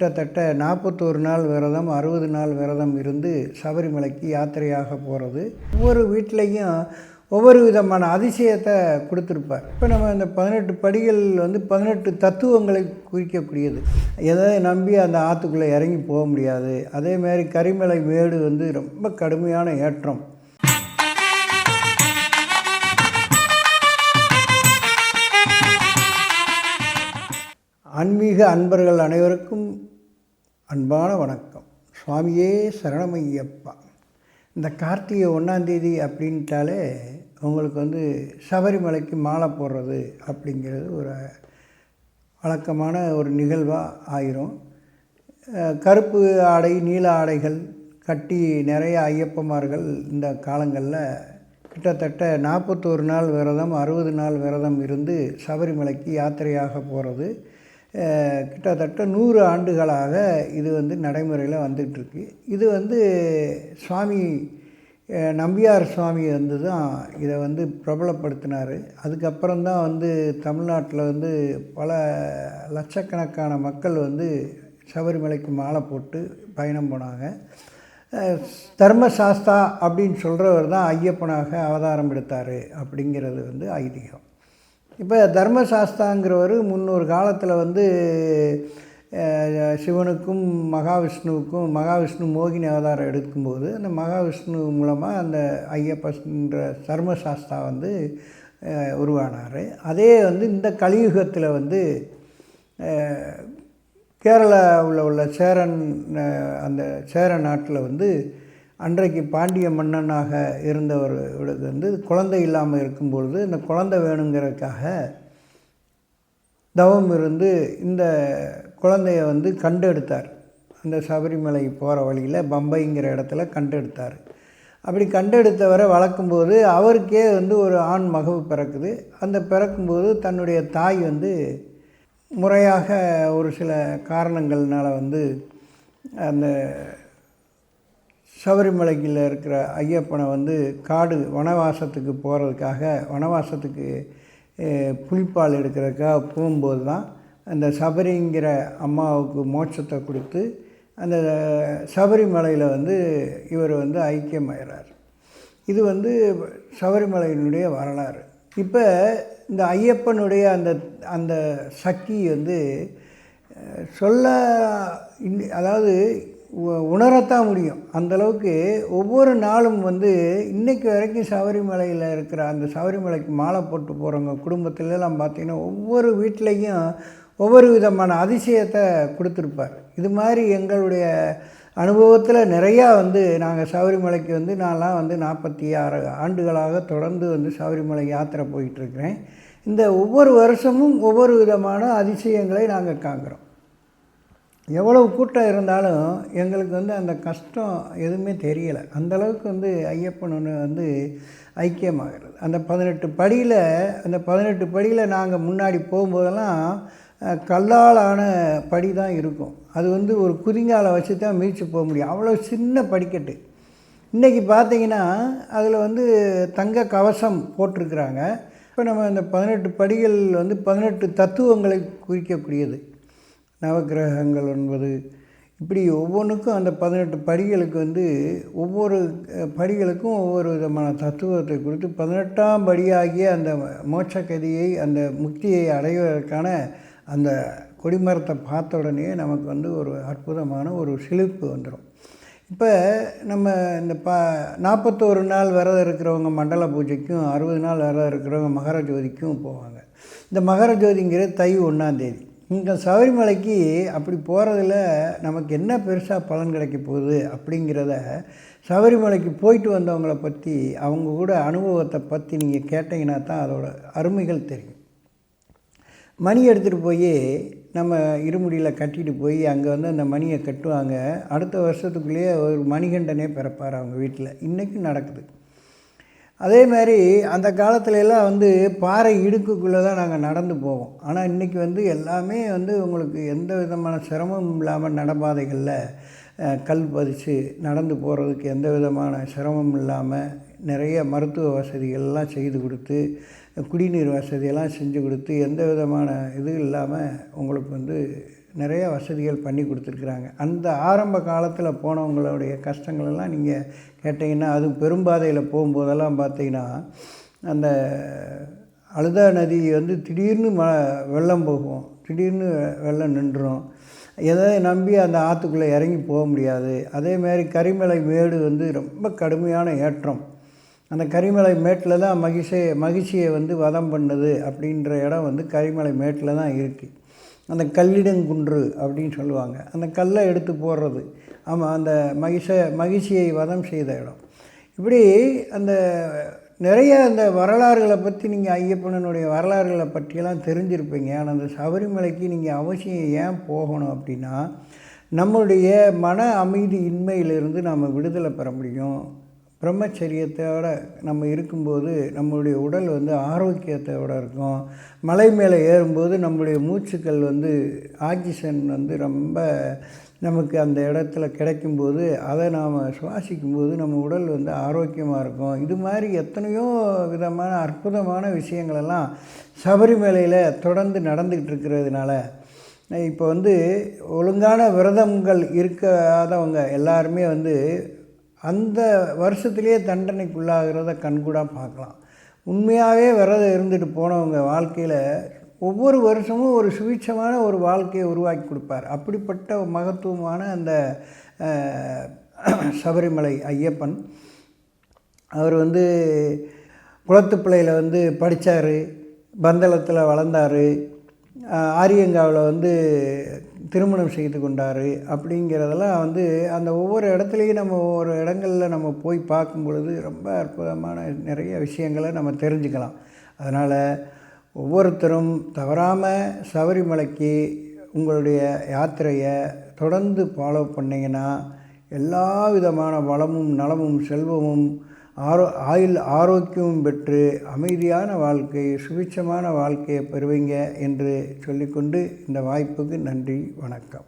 கிட்டத்தட்ட நாற்பத்தோரு நாள் விரதம் அறுபது நாள் விரதம் இருந்து சபரிமலைக்கு யாத்திரையாக போகிறது ஒவ்வொரு வீட்லேயும் ஒவ்வொரு விதமான அதிசயத்தை கொடுத்துருப்பார். இப்போ நம்ம இந்த பதினெட்டு படிகள் வந்து பதினெட்டு தத்துவங்களை குறிக்கக்கூடியது. எதை நம்பி அந்த ஆற்றுக்குள்ளே இறங்கி போக முடியாது. அதே மாதிரி கரிமலை மேடு வந்து ரொம்ப கடுமையான ஏற்றம். ஆன்மீக அன்பர்கள் அனைவருக்கும் அன்பான வணக்கம். சுவாமியே சரணமையப்பா. இந்த கார்த்திகை ஒன்றாந்தேதி அப்படின்ட்டாலே உங்களுக்கு வந்து சபரிமலைக்கு மாலை போடுறது அப்படிங்கிறது ஒரு வழக்கமான ஒரு நிகழ்வாக ஆயிரும். கருப்பு ஆடை நீல ஆடைகள் கட்டி நிறைய ஐயப்பமார்கள் இந்த காலங்களில் கிட்டத்தட்ட நாற்பத்தோரு நாள் விரதம் அறுபது நாள் விரதம் இருந்து சபரிமலைக்கு யாத்திரையாக போகிறது கிட்டத்தட்ட நூறு ஆண்டுகளாக இது வந்து நடைமுறையில் வந்துகிட்ருக்கு. இது வந்து சுவாமி நம்பியார் சுவாமி வந்து தான் இதை வந்து பிரபலப்படுத்தினார். அதுக்கப்புறம் தான் வந்து தமிழ்நாட்டில் வந்து பல லட்சக்கணக்கான மக்கள் வந்து சபரிமலைக்கு மாலை போட்டு பயணம் போனாங்க. தர்மசாஸ்தா அப்படின்னு சொல்கிறவர் தான் ஐயப்பனாக அவதாரம் எடுத்தார் அப்படிங்கிறது வந்து ஐதீகம். இப்போ தர்மசாஸ்தாங்கிறவர் முன்னொரு காலத்தில் வந்து சிவனுக்கும் மகாவிஷ்ணுவுக்கும் மகாவிஷ்ணு மோகினி அவதாரம் எடுக்கும்போது அந்த மகாவிஷ்ணு மூலமாக அந்த ஐயப்பன்ற தர்மசாஸ்தா வந்து உருவானார். அதே வந்து இந்த கலியுகத்தில் வந்து கேரளாவில் உள்ள சேரன் அந்த சேர நாட்டில் வந்து அன்றைக்கு பாண்டிய மன்னனாக இருந்தவர்களுக்கு வந்து குழந்தை இல்லாமல் இருக்கும்பொழுது இந்த குழந்தை வேணுங்கிறதுக்காக தவம் இருந்து இந்த குழந்தைய வந்து கண்டெடுத்தார். அந்த சபரிமலை போகிற வழியில் பம்பைங்கிற இடத்துல கண்டெடுத்தார். அப்படி கண்டெடுத்தவரை வளர்க்கும்போது அவருக்கே வந்து ஒரு ஆண் மகவு பிறக்குது. அந்த பிறக்கும்போது தன்னுடைய தாய் வந்து முறையாக ஒரு சில காரணங்கள்னால் வந்து அந்த சபரிமலையில் இருக்கிற ஐயப்பனை வந்து காடு வனவாசத்துக்கு போகிறதுக்காக வனவாசத்துக்கு புளிப்பால் எடுக்கிறதுக்காக போகும்போது தான் அந்த சபரிங்கிற அம்மாவுக்கு மோட்சத்தை கொடுத்து அந்த சபரிமலையில் வந்து இவர் வந்து ஐக்கியமாயிறார். இது வந்து சபரிமலையினுடைய வரலாறு. இப்போ இந்த ஐயப்பனுடைய அந்த அந்த சக்தி வந்து சொல்ல அதாவது உணரத்தான் முடியும். அந்தளவுக்கு ஒவ்வொரு நாளும் வந்து இன்றைக்கு வரைக்கும் சபரிமலையில் இருக்கிற அந்த சபரிமலைக்கு மாலை போட்டு போகிறவங்க குடும்பத்திலலாம் பார்த்தீங்கன்னா ஒவ்வொரு வீட்லேயும் ஒவ்வொரு விதமான அதிசயத்தை கொடுத்துருப்பார். இது மாதிரி எங்களுடைய அனுபவத்தில் நிறையா வந்து நாங்கள் சபரிமலைக்கு வந்து நான்லாம் வந்து நாற்பத்தி ஆறு ஆண்டுகளாக தொடர்ந்து வந்து சபரிமலை யாத்திரை போயிட்டுருக்கிறேன் இந்த ஒவ்வொரு வருஷமும் ஒவ்வொரு விதமான அதிசயங்களை நாங்கள் காண்கிறோம். எவ்வளவு கூட்டம் இருந்தாலும் எங்களுக்கு வந்து அந்த கஷ்டம் எதுவுமே தெரியலை. அந்தளவுக்கு வந்து ஐயப்பன் ஒன்று வந்து ஐக்கியமாகிறது. அந்த பதினெட்டு படியில் அந்த பதினெட்டு படியில் நாங்கள் முன்னாடி போகும்போதெல்லாம் கல்லாலான படி தான் இருக்கும். அது வந்து ஒரு குதிங்காலை வச்சு தான் மீச்சு போக முடியும். அவ்வளோ சின்ன படிக்கட்டு. இன்றைக்கி பார்த்தீங்கன்னா அதில் வந்து தங்க கவசம் போட்டிருக்கிறாங்க. இப்போ நம்ம இந்த பதினெட்டு படிகள் வந்து பதினெட்டு தத்துவங்களை குறிக்கக்கூடியது. நவக்கிரகங்கள் ஒன்பது இப்படி ஒவ்வொன்றுக்கும் அந்த பதினெட்டு படிகளுக்கு வந்து ஒவ்வொரு படிகளுக்கும் ஒவ்வொரு விதமான தத்துவத்தை கொடுத்து பதினெட்டாம் படியாகிய அந்த மோட்சகதியை அந்த முக்தியை அடைவதற்கான அந்த கொடிமரத்தை பார்த்த உடனே நமக்கு வந்து ஒரு அற்புதமான ஒரு சிலிர்ப்பு வந்துடும் இப்போ நம்ம இந்த ப நாற்பத்தோரு நாள் விரதம் இருக்கிறவங்க மண்டல பூஜைக்கும் அறுபது நாள் விரதம் இருக்கிறவங்க மகர ஜோதிக்கும் போவாங்க. இந்த மகர ஜோதிங்கிறது தை ஒன்றாந்தேதி இங்கே சபரிமலைக்கு அப்படி போகிறதுல நமக்கு என்ன பெருசாக பலன் கிடைக்க போகுது அப்படிங்கிறத சபரிமலைக்கு போயிட்டு வந்தவங்கள பற்றி அவங்க கூட அனுபவத்தை பற்றி நீங்கள் கேட்டிங்கன்னா தான் அதோட அருமைகள் தெரியும். மணி எடுத்துகிட்டு போய் நம்ம இருமுடியில் கட்டிட்டு போய் அங்கே வந்து அந்த மணியை கட்டுவாங்க. அடுத்த வருஷத்துக்குள்ளேயே ஒரு மணிகண்டனே பிறப்பார் அவங்க வீட்டில் இன்றைக்கும் நடக்குது. அதே மாதிரி அந்த காலத்துலலாம் வந்து பாறை இடுக்குக்குள்ளே தான் நாங்கள் நடந்து போவோம். ஆனால் இன்றைக்கி வந்து எல்லாமே வந்து உங்களுக்கு எந்த விதமான சிரமமும் இல்லாமல் நடப்பாதைகளில் கல் பதிச்சு நடந்து போகிறதுக்கு எந்த விதமான சிரமமும் இல்லாமல் நிறைய மருத்துவ வசதிகள்லாம் செய்து கொடுத்து குடிநீர் வசதியெல்லாம் செஞ்சு கொடுத்து எந்த விதமான இது இல்லாமல் உங்களுக்கு வந்து நிறைய வசதிகள் பண்ணி கொடுத்துருக்குறாங்க. அந்த ஆரம்ப காலத்தில் போனவங்களுடைய கஷ்டங்களெல்லாம் நீங்கள் கேட்டிங்கன்னா அதுவும் பெரும்பாதையில் போகும்போதெல்லாம் பார்த்தீங்கன்னா அந்த அழுதா நதி வந்து திடீர்னு ம வெள்ளம் போகும். திடீர்னு வெள்ளம் நின்றுடும் எதை நம்பி அந்த ஆற்றுக்குள்ளே இறங்கி போக முடியாது. அதேமாரி கரிமலை மேடு வந்து ரொம்ப கடுமையான ஏற்றம். அந்த கரிமலை மேட்டில் தான் மகிழ்ச்சியை மகிழ்ச்சியை வந்து வதம் பண்ணது அப்படின்ற இடம் வந்து கரிமலை மேட்டில் தான் இருக்குது அந்த கல்லிடங்குன்று அப்படின்னு சொல்லுவாங்க. அந்த கல்லை எடுத்து போடுறது. ஆமாம் அந்த மகிஷ மகிழ்ச்சியை வதம் செய்த இடம். இப்படி அந்த நிறைய அந்த வரலாறுகளை பற்றி நீங்கள் ஐயப்பனனுடைய வரலாறுகளை பற்றியெல்லாம் தெரிஞ்சிருப்பீங்க. ஆனால் அந்த சபரிமலைக்கு நீங்கள் அவசியம் ஏன் போகணும் அப்படின்னா நம்மளுடைய மன அமைதி இன்மையிலிருந்து நாம் விடுதலை பெற முடியும். பிரம்மச்சரியத்தோட நம்ம இருக்கும்போது நம்மளுடைய உடல் வந்து ஆரோக்கியத்தோட இருக்கும். மலை மேலே ஏறும்போது நம்மளுடைய மூச்சுக்கள் வந்து ஆக்சிஜன் வந்து ரொம்ப நமக்கு அந்த இடத்துல கிடைக்கும்போது அதை நாம் சுவாசிக்கும்போது நம்ம உடல் வந்து ஆரோக்கியமாக இருக்கும். இது மாதிரி எத்தனையோ விதமான அற்புதமான விஷயங்களெல்லாம் சபரிமலையில் தொடர்ந்து நடந்துக்கிட்டு இருக்கிறதுனால இப்போ வந்து ஒழுங்கான விரதங்கள் இருக்காதவங்க எல்லாருமே வந்து அந்த வருஷத்துலேயே தண்டனைக்குள்ளாகிறத கண்கூடாக பார்க்கலாம். உண்மையாகவே விரதம் இருந்துட்டு போனவங்க வாழ்க்கையில் ஒவ்வொரு வருஷமும் ஒரு சுவிட்சமான ஒரு வாழ்க்கையை உருவாக்கி கொடுப்பார். அப்படிப்பட்ட மகத்துவமான அந்த சபரிமலை ஐயப்பன் அவர் வந்து குளத்துப்பிள்ளையில் வந்து படித்தார் பந்தளத்தில் வளர்ந்தார். ஆரியங்காவில் வந்து திருமணம் செய்து கொண்டார் அப்படிங்கிறதெல்லாம் வந்து அந்த ஒவ்வொரு இடத்துலையும் நம்ம ஒவ்வொரு இடங்களில் நம்ம போய் பார்க்கும் பொழுது ரொம்ப அற்புதமான நிறைய விஷயங்களை நம்ம தெரிஞ்சுக்கலாம். அதனால் ஒவ்வொருத்தரும் தவறாமல் சபரிமலைக்கு உங்களுடைய யாத்திரையை தொடர்ந்து ஃபாலோ பண்ணிங்கன்னா எல்லா விதமான வளமும் நலமும் செல்வமும் ஆரோ ஆயுள் ஆரோக்கியமும் பெற்று அமைதியான வாழ்க்கை சுபிட்சமான வாழ்க்கையை பெறுவீங்க என்று சொல்லிக்கொண்டு இந்த வாய்ப்புக்கு நன்றி வணக்கம்.